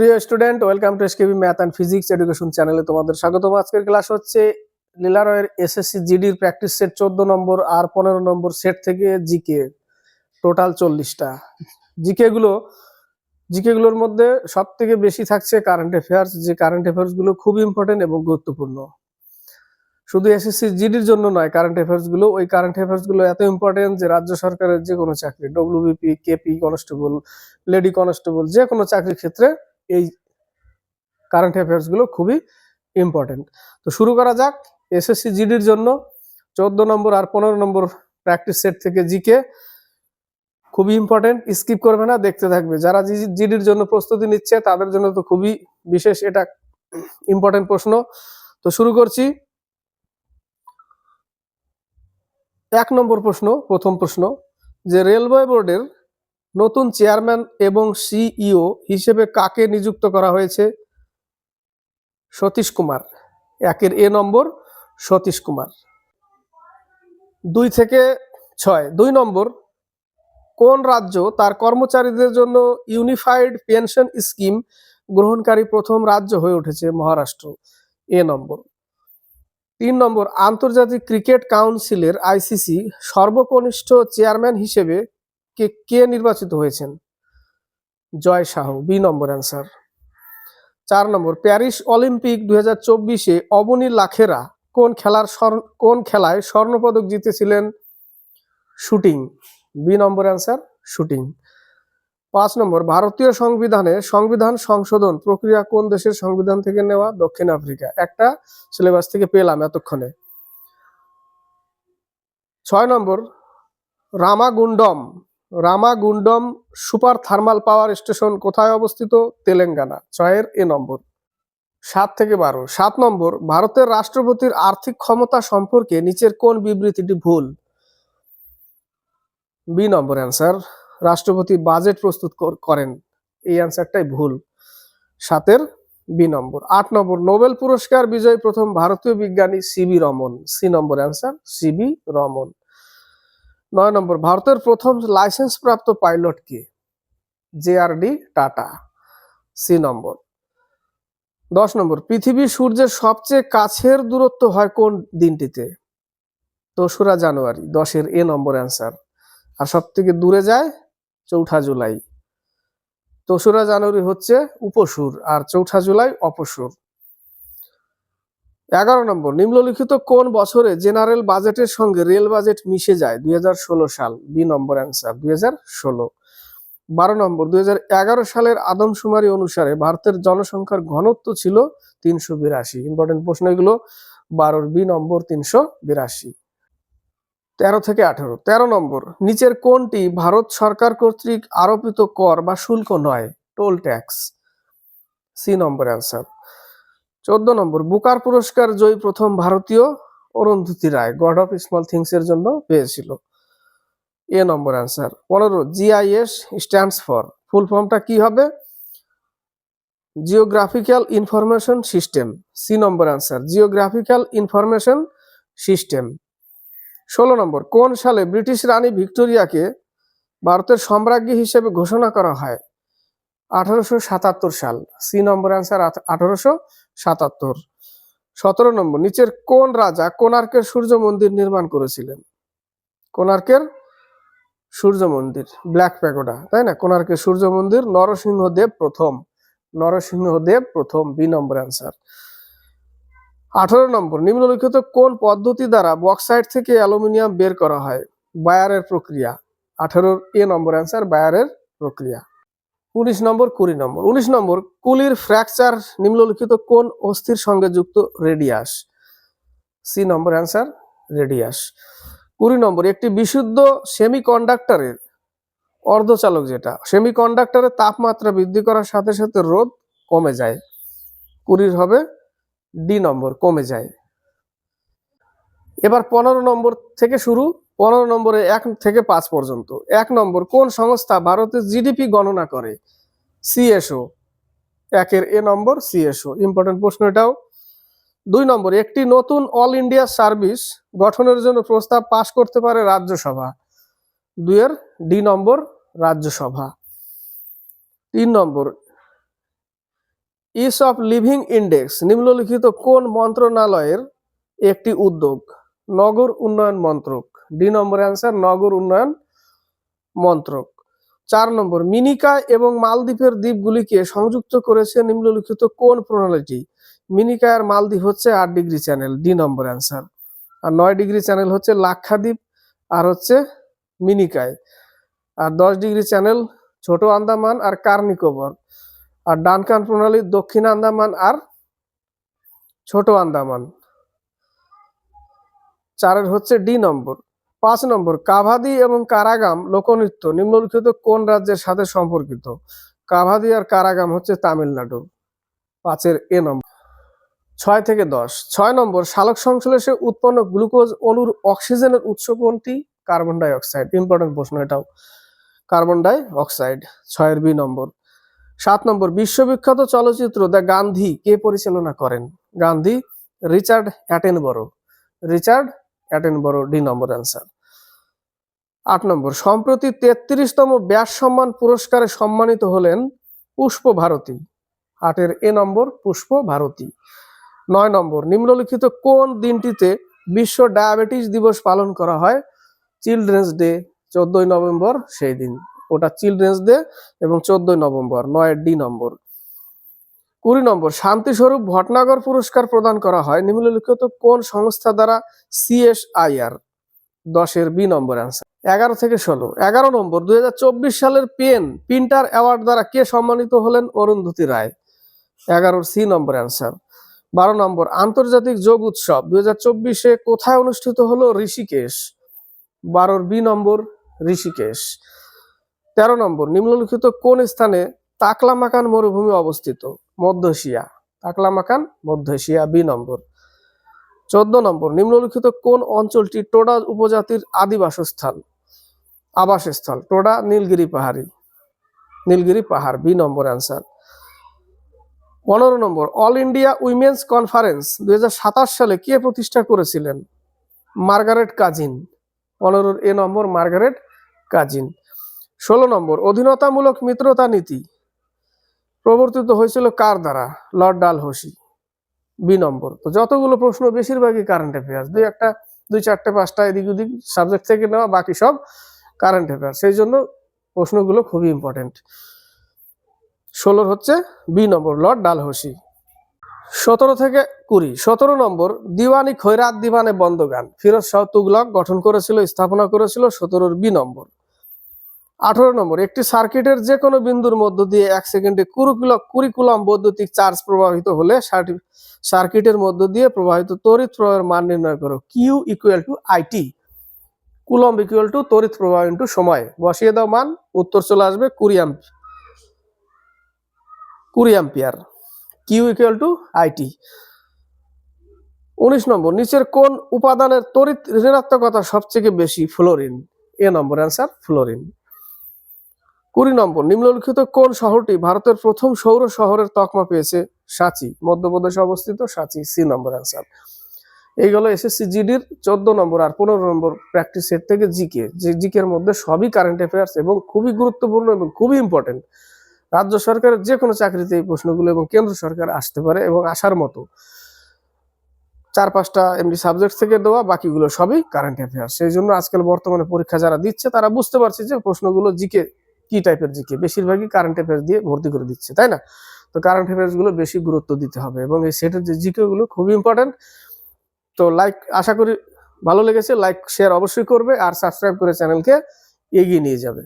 প্রিয় student, welcome to SKB math and physics education চ্যানেলে তোমাদের স্বাগতম। আজকের ক্লাস হচ্ছে লীলারয়ের এসএসসি জিডির প্র্যাকটিস সেট চোদ্দ নম্বর আর পনেরো নম্বর সেট থেকে জিকে, টোটাল চল্লিশটা। জিকে গুলো, জিকে গুলোর মধ্যে সব থেকে বেশি থাকছে কারেন্ট অ্যাফেয়ার্স যে কারেন্ট অ্যাফেয়ার্সগুলো খুব ইম্পর্টেন্ট এবং গুরুত্বপূর্ণ। শুধু এসএসসি জিডির জন্য নয় কারেন্ট অ্যাফেয়ার্সগুলো, ওই কারেন্ট অ্যাফেয়ার্সগুলো এত ইম্পর্টেন্ট যে রাজ্য সরকারের যে কোনো চাকরি WBP KP constable lady constable যে কোনো চাকরির ক্ষেত্রে এই কারেন্ট অ্যাফেয়ার্সগুলো খুবই ইম্পর্টেন্ট তো শুরু করা যাক এসএসসি জিডির জন্য। চোদ্দ নম্বর আর পনেরো নম্বর প্র্যাকটিস সেট থেকে জিকে খুবই ইম্পর্টেন্ট স্কিপ করবে না, দেখতে থাকবে। যারা জিডির জন্য প্রস্তুতি নিচ্ছে, তাদের জন্য তো খুবই বিশেষ, এটা ইম্পর্টেন্ট প্রশ্ন। তো শুরু করছি। এক নম্বর প্রশ্ন, প্রথম প্রশ্ন, যে রেলওয়ে বোর্ডের নতুন চেয়ারম্যান এবং সিইও হিসেবে কাকে নিযুক্ত করা হয়েছে? সতীশ কুমার। একের এ নম্বর সতীশ কুমার। দুই থেকে ছয়। দুই নম্বর, কোন রাজ্য তার কর্মচারীদের জন্য ইউনিফাইড পেনশন স্কিম গ্রহণকারী প্রথম রাজ্য হয়ে উঠেছে মহারাষ্ট্র? এ নম্বর। তিন নম্বর, আন্তর্জাতিক ক্রিকেট কাউন্সিলের আইসিসি সর্বকনিষ্ঠ চেয়ারম্যান হিসেবে কে কে নির্বাচিত হয়েছেন? জয় সাহু বি নম্বর অ্যান্সার চার নম্বর, প্যারিস অলিম্পিক দুই হাজার চব্বিশে অবনী লাখেরা কোন খেলার কোন খেলায় স্বর্ণপদক জিতেছিলেন? শুটিং, বি নম্বর অ্যান্সার শুটিং. পাঁচ নম্বর, ভারতীয় সংবিধানে সংবিধান সংশোধন প্রক্রিয়া কোন দেশের সংবিধান থেকে নেওয়া? দক্ষিণ আফ্রিকা। একটা সিলেবাস থেকে পেলাম এতক্ষণে। ছয় নম্বর, Ramagundam Ramagundam super thermal power station কোথায় অবস্থিত? তেলেঙ্গানা। ছয়ের এ নম্বর। সাত থেকে বারো। সাত নম্বর। ভারতের রাষ্ট্রপতির আর্থিক ক্ষমতা সম্পর্কে নিচের কোন বিবৃতিটি ভুল? বি নম্বর অ্যান্সার। রাষ্ট্রপতি বাজেট প্রস্তুত করেন। এই অ্যান্সারটাই ভুল। সাতের বি নম্বর। আট নম্বর। নোবেল পুরস্কার বিজয়ী প্রথম ভারতীয় বিজ্ঞানী সিবি রমন। সি নম্বর অ্যান্সার সিবি রমন। নয় নম্বর, ভারতের প্রথম লাইসেন্স প্রাপ্ত পাইলট কে? জেআরডি টাটা। সি নম্বর, দশ নম্বর পৃথিবী সূর্যের সবচেয়ে কাছের দূরত্ব হয় কোন দিনটিতে? দোসরা জানুয়ারি, দশের এ নম্বর অ্যান্সার। আর সব থেকে দূরে যায়? চৌঠা জুলাই। দোসরা জানুয়ারি হচ্ছে উপসুর, আর চৌঠা জুলাই অপসুর। এগারো নম্বর, নিম্নলিখিত কোন বছরে জেনারেল বাজেটের সঙ্গে রেল বাজেট মিশে যায়? দু হাজার ষোলো সাল, বি নম্বর অ্যান্সার, দুই বারো নম্বর দু হাজার এগারো সালের আদমশুমারি অনুসারে ভারতের জনসংখ্যার ঘনত্ব ছিল তিনশো বিরাশি। ইম্পর্টেন্ট প্রশ্ন এগুলো, বারোর বি নম্বর তিনশো বিরাশি। তেরো থেকে আঠেরো। তেরো নম্বর, নিচের কোনটি ভারত সরকার কর্তৃক আরোপিত কর বা শুল্ক নয়? Toll tax C number answer. চোদ্দ নম্বর, বুকার পুরস্কার জয়ী প্রথম ভারতীয় Arundhati Roy God of small things এর জন্য পেয়েছিল। এ নম্বর অ্যান্সার পনেরো জিআইএস স্ট্যান্ডস ফর ফুল ফর্মটা কি হবে? Geographical information system C number answer geographical information system ষোলো নম্বর, কোন সালে ব্রিটিশ রানী ভিক্টোরিয়াকে ভারতের সম্রাজ্ঞী হিসেবে ঘোষণা করা হয়? আঠারোশো সাতাত্তর সাল সি নম্বর অ্যান্সার আঠারোশো সাতাত্তর। সতেরো নম্বর, নিচের কোন রাজা কোণার্কের সূর্য মন্দির নির্মাণ করেছিলেন? কোণার্কের সূর্য মন্দির, ব্ল্যাক প্যাগোডা, তাই না? কোণার্কের সূর্য মন্দির, নরসিংহদেব প্রথম। নরসিংহদেব প্রথম, বি নম্বর অ্যান্সার আঠারো নম্বর, নিম্নলিখিত কোন পদ্ধতি দ্বারা বক্সাইট থেকে অ্যালুমিনিয়াম বের করা হয়? বায়ারের প্রক্রিয়া। আঠারোর এ নম্বর অ্যান্সার বায়ারের প্রক্রিয়া। উনিশ নম্বর, কুড়ি নম্বর। উনিশ নম্বর, কুলির ফ্র্যাকচার নিম্নলিখিত কোন অস্থির সঙ্গে যুক্ত radius? C number answer, radius. কুড়ি নম্বর, একটি বিশুদ্ধ সেমিকন্ডাক্টরের অর্ধচালক যেটা, সেমিকন্ডাক্টরের তাপমাত্রা বৃদ্ধি করার সাথে সাথে রোদ কমে যায়। কুড়ির হবে ডি নম্বর, কমে যায়। এবার পনেরো নম্বর থেকে শুরু পনেরো নম্বরে এক থেকে পাঁচ পর্যন্ত। এক নম্বর, কোন সংস্থা ভারতের জিডিপি গণনা করে? সিএসও। একের এ নম্বর, সিএসও। ইম্পর্টেন্ট প্রশ্ন এটাও। দুই নম্বর, একটি নতুন অল ইন্ডিয়া সার্ভিস গঠনের জন্য প্রস্তাব পাশ করতে পারে রাজ্যসভা। দুইয়ের ডি নম্বর, রাজ্যসভা। তিন number ease of living index নিম্নলিখিত কোন মন্ত্রণালয়ের একটি উদ্যোগ? নগর উন্নয়ন মন্ত্রক। ডি নম্বর অ্যান্সার নগর উন্নয়ন মন্ত্রক। চার নম্বর, মিনিকা এবং মালদ্বীপের দ্বীপগুলিকে সংযুক্ত করেছে নিম্নলিখিত কোন প্রণালীটি? মিনিকা আর মালদ্বীপ হচ্ছে আট degree channel D number answer আর নয় ডিগ্রি চ্যানেল হচ্ছে লাক্ষাদ্বীপ, আর হচ্ছে মিনিকায়। আর দশ ডিগ্রি চ্যানেল ছোট আন্দামান আর কার্নিকোবর। আর ডানকান প্রণালী দক্ষিণ আন্দামান আর ছোট আন্দামান। চারের হচ্ছে ডি নম্বর। পাঁচ নম্বর, কাভাদি এবং কারাগাম লোকনৃত্য, নিম্নলিখিত কোন রাজ্যের সাথে সম্পর্কিত? কাভাদি আর কারাগাম হচ্ছে তামিলনাড়ু। পাঁচের এ নম্বর। ছয় থেকে দশ। ছয় নম্বর সালোক সংশ্লেষে উৎপন্ন গ্লুকোজ অণুর অক্সিজেনের উৎস কোনটি? Carbon die oxide. ইম্পর্টেন্ট প্রশ্ন এটাও। Carbon dioxide. ছয়ের বি নম্বর। সাত নম্বর, বিশ্ববিখ্যাত চলচ্চিত্র দ্য গান্ধী কে পরিচালনা করেন? Gandhi, Richard Attenborough. Richard Attenborough D number answer আট নম্বর, সম্প্রতি তেত্রিশতম ব্যাস সম্মান পুরস্কারে সম্মানিত হলেন পুষ্প ভারতী। আটের এ নম্বর পুষ্প ভারতী। নয় নম্বর, নিম্নলিখিত কোন দিনটিতে বিশ্ব ডায়াবেটিস দিবস পালন করা হয়? চিলড্রেন্স ডে, চোদ্দই নভেম্বর, সেই দিন। ওটা চিলড্রেন্স ডে এবং চোদ্দই নভেম্বর, নয় ডি নম্বর কুড়ি নম্বর, শান্তিস্বরূপ ভটনাগর পুরস্কার প্রদান করা হয় নিম্নলিখিত কোন সংস্থা দ্বারা? সিএসআইআর দশের বি নম্বর অ্যান্সার এগারো থেকে ষোলো। এগারো নম্বর, দুই সালের পেন পিন্টার অ্যাওয়ার্ড দ্বারা কে সম্মানিত হলেন অরুন্ধতী রায়? এগারোর সি নম্বর অ্যান্সার বারো নম্বর, আন্তর্জাতিক যোগ উৎসব, দুই হাজার চব্বিশে কোথায় অনুষ্ঠিত হলো? ঋষিকেশ। বারোর বি নম্বর, ঋষিকেশ। তেরো নম্বর, নিম্নলিখিত কোন স্থানে তাকলামাকান মরুভূমি অবস্থিত? মধ্য এশিয়া। তাকলামাকান মধ্য এশিয়া, বি নম্বর। চোদ্দ নম্বর, নিম্নলিখিত কোন অঞ্চলটি টোডা উপজাতির আদি বাসস্থান আবাসস্থল, টোডা, নীলগিরি পাহাড়ি। নীলগিরি পাহাড়, বি নম্বর অ্যান্সার। পনেরো number, all India women's conference, দুই হাজার সাতাশ সালে কে প্রতিষ্ঠা করেছিলেন? Margaret Cousins. পনেরোর এ নম্বর, মার্গারেট কাজিন। ষোলো নম্বর, অধীনতামূলক মিত্রতা নীতি। প্রবর্তিত হয়েছিল কার দ্বারা? Lord Dalhousie. B number. তো যতগুলো প্রশ্ন বেশিরভাগই কারেন্ট অ্যাফেয়ার্স দুই একটা, দুই চারটে, পাঁচটা এদিক ওদিক সাবজেক্ট থেকে নেওয়া, বাকি সব কারেন্ট অ্যাফেয়ার্স সেই জন্য প্রশ্নগুলো খুবই ইম্পর্টেন্ট ষোলোর হচ্ছে বি নম্বর, লর্ড ডালহৌসি। সতেরো থেকে কুড়ি। সতেরো নম্বর, দিওয়ানি খৈরাত দিবানে বন্দগান ফিরোজ শাহ তুগলক গঠন করেছিল, স্থাপনা করেছিল সতেরোর বি নম্বর। আঠারো নম্বর, একটি সার্কিটের যে কোনো বিন্দুর মধ্য দিয়ে এক সেকেন্ডে কুরুকুল কুরিকুলাম বৈদ্যুতিক চার্জ প্রবাহিত হলে সার্কিটের মধ্য দিয়ে প্রবাহিত তড়িৎ প্রবাহের মান নির্ণয় করো। Q equal to IT coulomb equal to তড়িৎ প্রবাহ ইন্টু সময়। বসিয়ে দাও মান, উত্তর চলে আসবে কুড়ি ampere Q equal to I t উনিশ নম্বর, নিচের কোন উপাদানের তড়িৎ ঋণাত্মকতা সবচেয়ে বেশি? Fluorine A number answer fluorine কুড়ি নম্বর, নিম্নলিখিত কোন শহরটি ভারতের প্রথম সৌর শহরের তকমা পেয়েছে? সাঁচি, মধ্যপ্রদেশে অবস্থিত সাঁচি, সি নম্বর অ্যান্সার এই এইগুলো এসএসসি জিডির চোদ্দ নম্বর আর পনেরো নম্বর প্র্যাকটিস সেট থেকে জিকে যে জিকের মধ্যে সবই কারেন্ট অ্যাফেয়ার্স এবং খুবই গুরুত্বপূর্ণ এবং খুবই ইম্পর্টেন্ট রাজ্য সরকারের যে কোনো চাকরিতে এই প্রশ্নগুলো এবং কেন্দ্র সরকার আসতে পারে এবং আসার মতো। চার পাঁচটা এমনি সাবজেক্ট থেকে দেওয়া, বাকিগুলো সবই কারেন্ট অ্যাফেয়ার্স সেই জন্য আজকাল বর্তমানে পরীক্ষা যারা দিচ্ছে, তারা বুঝতে পারছে যে প্রশ্নগুলো জিকে কি টাইপের জিকে? বেশিরভাগই কারেন্ট অ্যাফেয়ার্স দিয়ে ভর্তি করে দিচ্ছে, তাই না? তো কারেন্ট অ্যাফেয়ার্সগুলো বেশি গুরুত্ব দিতে হবে এবং এই সেটের যে জিকে গুলো খুবই ইম্পর্ট্যান্ট তো লাইক আশা করি ভালো লেগেছে লাইক শেয়ার অবশ্যই করবে আর সাবস্ক্রাইব করে চ্যানেলকে এগিয়ে নিয়ে যাবে।